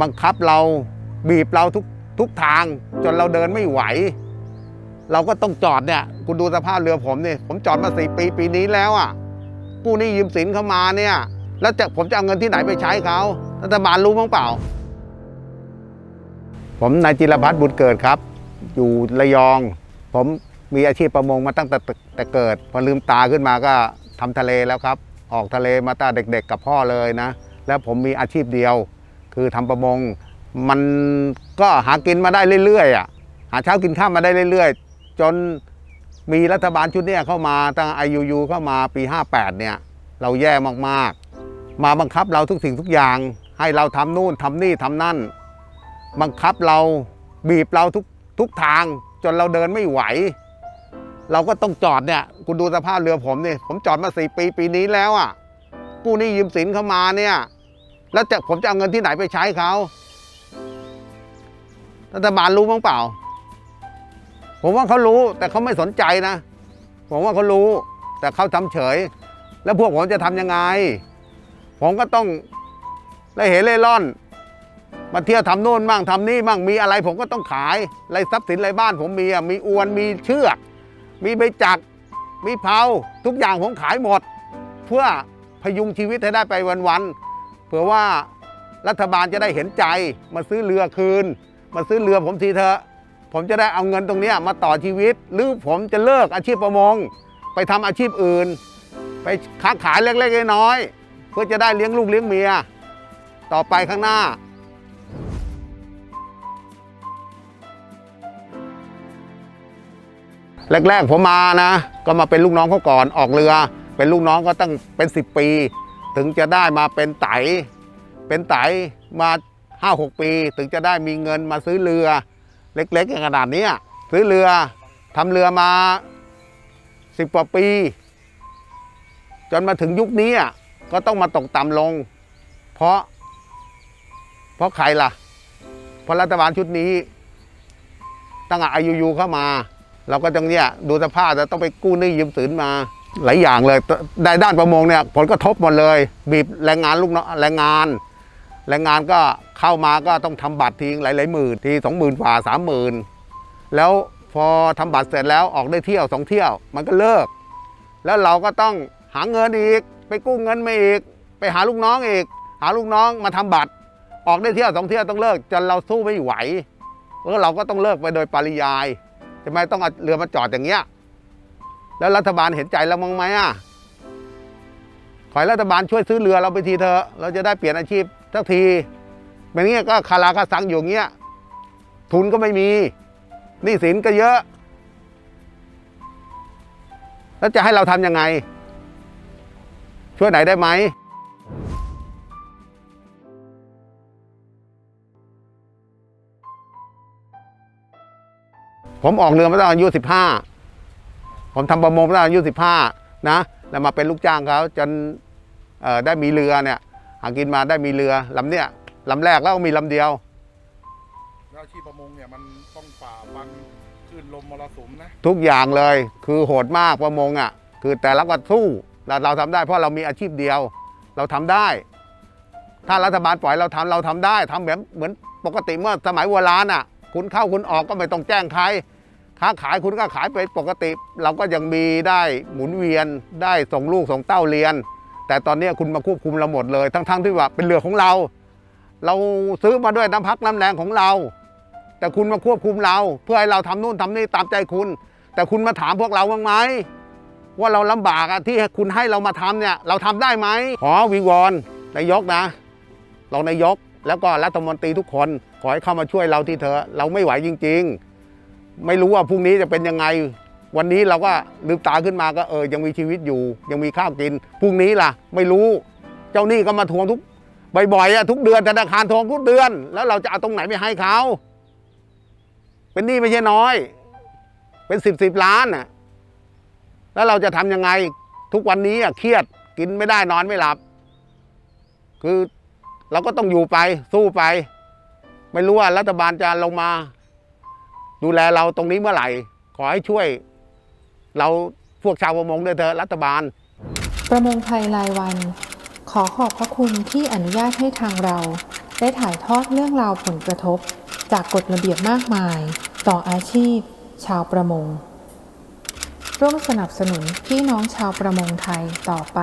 บังคับเราบีบเราทุกทุกทาง จนเราเดินไม่ไหว เราก็ต้องจอดเนี่ย คุณดูสภาพเรือผมนี่ผมจอดมาสี่ปีปีนี้แล้วอะกู้นี้ยืมสินเข้ามาเนี่ย แล้วจะผมจะเอาเงินที่ไหนไปใช้เขารัฐบาลรู้มั้งเปล่า ผมนายจิรพัฒน์บุญเกิดครับ อยู่ระยอง ผมมีอาชีพประมงมาตั้งแต่แต่เกิด พอลืมตาขึ้นมาก็ทำทะเลแล้วครับ ออกทะเลมาตั้งเด็ก ๆ กับพ่อเลยนะ แล้วผมมีอาชีพเดียว คือทำประมง มันก็หากินมาได้เรื่อยๆอะหาเช้ากินข้ามมาได้เรื่อย ๆ จนมีรัฐบาลชุดนี้เข้ามาตั้ง IUU เข้ามาปี 58 เนี่ย เราแย่มากๆ มาบังคับเราทุกสิ่งทุกอย่าง ให้เราทำนู่นทำนี่ทำนั่น บังคับเราบีบเราทุกทุกทาง จนเราเดินไม่ไหว เราก็ต้องจอดเนี่ย คุณดูสภาพเรือผมนี่ผมจอดมาสี่ปีปีนี้แล้วอะกู้หนี้ยืมสินเข้ามาเนี่ย แล้วจะผมจะเอาเงินที่ไหนไปใช้เขารัฐบาลรู้มั้งเปล่า ผมว่าเขารู้แต่เขาไม่สนใจนะ ผมว่าเขารู้แต่เขาทำเฉย แล้วพวกผมจะทำยังไง ผมก็ต้องได้เห็นเล่ร่อน มาเที่ยวทำโน่นบ้างทำนี่บ้างมีอะไร ผมก็ต้องขายไรทรัพย์สินไรบ้าน ผมมีอะมีอวนมีเชือก มีใบจักรมีเผาทุกอย่างผมขายหมด เพื่อพยุงชีวิตให้ได้ไปวันๆ เผื่อว่ารัฐบาลจะได้เห็นใจ มาซื้อเรือคืน มาซื้อเรือผมทีเถอะ ผมจะได้เอาเงินตรงนี้มาต่อชีวิต หรือผมจะเลิกอาชีพประมง ไปทำอาชีพอื่น ไปค้าขายเล็กๆน้อยๆเพื่อจะได้เลี้ยงลูกเลี้ยงเมีย ต่อไปข้างหน้าแรกๆผมมานะ ก็มาเป็นลูกน้องเขาก่อนออกเรือ เป็นลูกน้องก็ตั้งเป็น 10 ปี ถึงจะได้มาเป็นไต เป็นไตมาห้าหกปี ถึงจะได้มีเงินมาซื้อเรือเล็กๆอย่างขนาดนี้ซื้อเรือทำเรือมาสิบกว่าปี จนมาถึงยุคนี้ก็ต้องมาตกต่ำลง เพราะ เพราะใครล่ะ เพราะรัฐบาลชุดนี้ ตั้งอายุยูเข้ามา เราก็ต้องเนี่ยดูสภาพจะต้องไปกู้หนี้ยืมสินมา หลายอย่างเลยได้ด้านประมงเนี่ยผลกระทบหมดเลย บีบแรงงานลูกน้องแรงงานแรงงานก็เข้ามาก็ต้องทำบัตรทีหลายหลายหมื่นทีสองหมื่นกว่าสามหมื่นแล้วพอทำบัตรเสร็จแล้วออกได้เที่ยวสองเที่ยวมันก็เลิก แล้วเราก็ต้องหาเงินอีก ไปกู้เงินมาอีก ไปหาลูกน้องอีก หาลูกน้องมาทำบัตร ออกได้เที่ยวสองเที่ยวต้องเลิกจนเราสู้ไม่ไหวแล้วเราก็ต้องเลิกไปโดยปริยายทำไมต้องเอาเรือมาจอดอย่างเงี้ย แล้วรัฐบาลเห็นใจเรามั้งไหมอะขอให้รัฐบาลช่วยซื้อเรือเราไปทีเถอะ เราจะได้เปลี่ยนอาชีพสักทีไม่งี้ก็คาราคาซังอยู่เงี้ย ทุนก็ไม่มีหนี้สินก็เยอะ แล้วจะให้เราทำยังไง ช่วยไหนได้ไหมผมออกเรือมาตั้งอายุสิบห้า ผมทำประมงมาตั้งอายุสิบห้านะแล้วมาเป็นลูกจ้างเขาจนเอ่อได้มีเรือเนี่ยหากินมาได้มีเรือลำเนี้ยลำแรกแล้วก็มีลำเดียวแล้วอาชีพประมงเนี่ยมันต้องฝ่าฟันคลื่นลมมรสุมนะทุกอย่างเลยคือโหดมากประมงอะ คือแต่เราก็สู้เราเราทำได้เพราะเรามีอาชีพเดียว เราทำได้ ถ้ารัฐบาลปล่อยเราทำเราทำได้ทำแบบเหมือนปกติเมื่อสมัยโบราณอะ คุณเข้าคุณออกก็ไม่ต้องแจ้งใคร ค้าขายคุณก็ขายไปปกติ เราก็ยังมีได้หมุนเวียนได้ส่งลูกส่งเต้าเรียน แต่ตอนนี้คุณมาควบคุมเราหมดเลย ทั้งๆที่ว่าเป็นเรือของเรา เราซื้อมาด้วยน้ำพักน้ำแรงของเรา แต่คุณมาควบคุมเรา เพื่อให้เราทำนู่นทำนี่ตามใจคุณ แต่คุณมาถามพวกเราบ้างไหมว่าเราลำบากอะที่คุณให้เรามาทำเนี่ยเราทำได้ไหมขอวิงวอนนายกนะรองนายกแล้วก็รัฐมนตรีทุกคนขอให้เข้ามาช่วยเราที่เถอะเราไม่ไหวจริง ๆ ไม่รู้ว่าพรุ่งนี้จะเป็นยังไง วันนี้เราก็ลืมตาขึ้นมาก็เออยังมีชีวิตอยู่ ยังมีข้าวกินพรุ่งนี้ล่ะ ไม่รู้เจ้าหนี้ก็มาทวงทุกบ่อยๆอะทุกเดือนธนาคารทวงทุกเดือน แล้วเราจะเอาตรงไหนไปให้เขาเป็นหนี้ไม่ใช่น้อย เป็นสิบสิบล้านน่ะแล้วเราจะทำยังไงทุกวันนี้อะเครียดกินไม่ได้นอนไม่หลับ คือเราก็ต้องอยู่ไปสู้ไป ไม่รู้ว่ารัฐบาลจะลงมา ดูแลเราตรงนี้เมื่อไหร่ ขอให้ช่วย เราพวกชาวประมงด้วยเถอะรัฐบาล ประมงไทยรายวัน ขอขอบพระคุณที่อนุญาตให้ทางเรา ได้ถ่ายทอดเรื่องราวผลกระทบ จากกฎระเบียบมากมาย ต่ออาชีพ ชาวประมง ร่วมสนับสนุนพี่น้องชาวประมงไทยต่อไป